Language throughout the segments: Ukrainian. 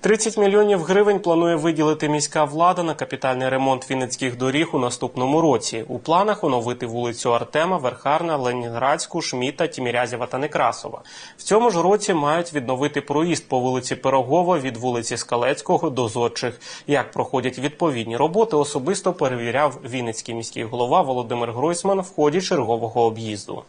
30 мільйонів гривень планує виділити міська влада на капітальний ремонт вінницьких доріг у наступному році. У планах оновити вулицю Артема, Верхарна, Ленінградську, Шміта, Тімірязєва та Некрасова. В цьому ж році мають відновити проїзд по вулиці Пирогова від вулиці Скалецького до Зодчих. Як проходять відповідні роботи, особисто перевіряв Вінницький міський голова Володимир Гройсман в ході чергового об'їзду.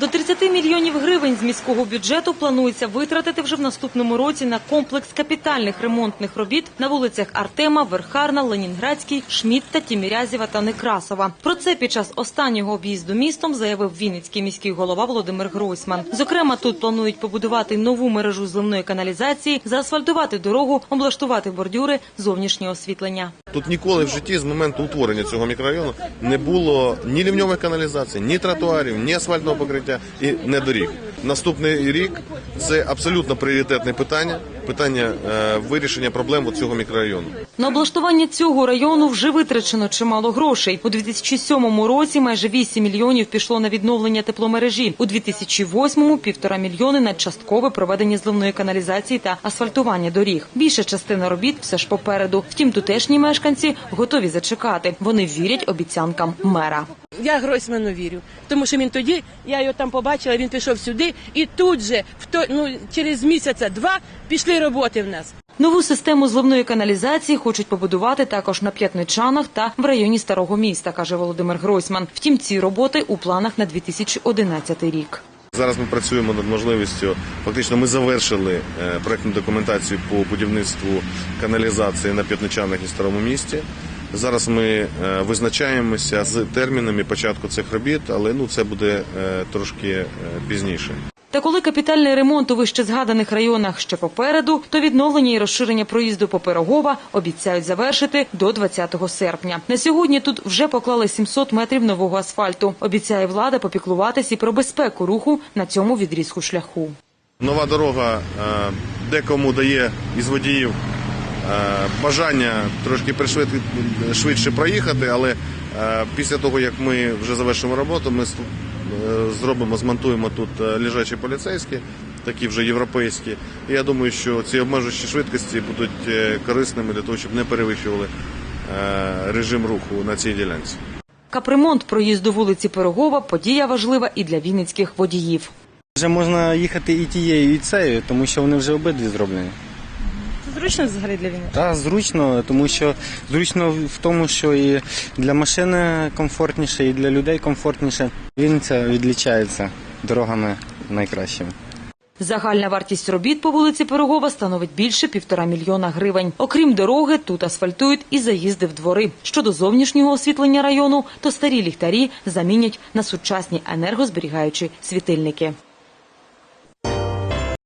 До 30 мільйонів гривень з міського бюджету планується витратити вже в наступному році на комплекс капітальних ремонтних робіт на вулицях Артема, Верхарна, Ленінградський, Шмітта, Тімірязєва та Некрасова. Про це під час останнього об'їзду містом заявив Вінницький міський голова Володимир Гройсман. Зокрема, тут планують побудувати нову мережу зливної каналізації, заасфальтувати дорогу, облаштувати бордюри, зовнішнє освітлення. Тут ніколи в житті з моменту утворення цього мікрорайону не було ні лівньової каналізації, ні тротуарів, ні асфальтного покриття і не доріг. Наступний рік це абсолютно пріоритетне питання питання е, вирішення проблем цього мікрорайону. На облаштування цього району вже витрачено чимало грошей. У 2007 році майже 8 мільйонів пішло на відновлення тепломережі. У 2008 – півтора мільйони на часткове проведення зливної каналізації та асфальтування доріг. Більша частина робіт все ж попереду. Втім, тутешні мешканці готові зачекати. Вони вірять обіцянкам мера. Я Гройсману вірю, тому що він тоді, я його там побачила, він пішов сюди, і тут же, в то, ну, через місяця два пішли роботи в нас. Нову систему зливної каналізації хочуть побудувати також на П'ятничанах та в районі Старого міста, каже Володимир Гройсман. Втім, ці роботи у планах на 2011 рік. Зараз ми працюємо над можливістю. Фактично, ми завершили е, проектну документацію по будівництву каналізації на п'ятничанах і старому місті. Зараз ми е, визначаємося з термінами початку цих робіт, але ну це буде е, трошки е, пізніше. Та коли капітальний ремонт у вище згаданих районах ще попереду, то відновлення і розширення проїзду по Пирогова обіцяють завершити до 20 серпня. На сьогодні тут вже поклали 700 метрів нового асфальту. Обіцяє влада попіклуватись і про безпеку руху на цьому відрізку шляху. Нова дорога декому дає із водіїв бажання трошки швидше проїхати, але е, після того, як ми вже завершимо роботу, ми е, зробимо, змонтуємо тут е, лежачі поліцейські, такі вже європейські. І я думаю, що ці обмежуючі швидкості будуть е, корисними для того, щоб не перевищували е, режим руху на цій ділянці. Капремонт проїзду вулиці Пирогова подія важлива і для вінницьких водіїв. Вже можна їхати і тією, і цією, тому що вони вже обидві зроблені. Зручно взагалі для війни. Та зручно, тому що зручно в тому, що і для машини комфортніше, і для людей комфортніше. Вінниця відлічається дорогами найкращими. Загальна вартість робіт по вулиці Пирогова становить більше півтора мільйона гривень. Окрім дороги, тут асфальтують і заїзди в двори. Щодо зовнішнього освітлення району, то старі ліхтарі замінять на сучасні енергозберігаючі світильники.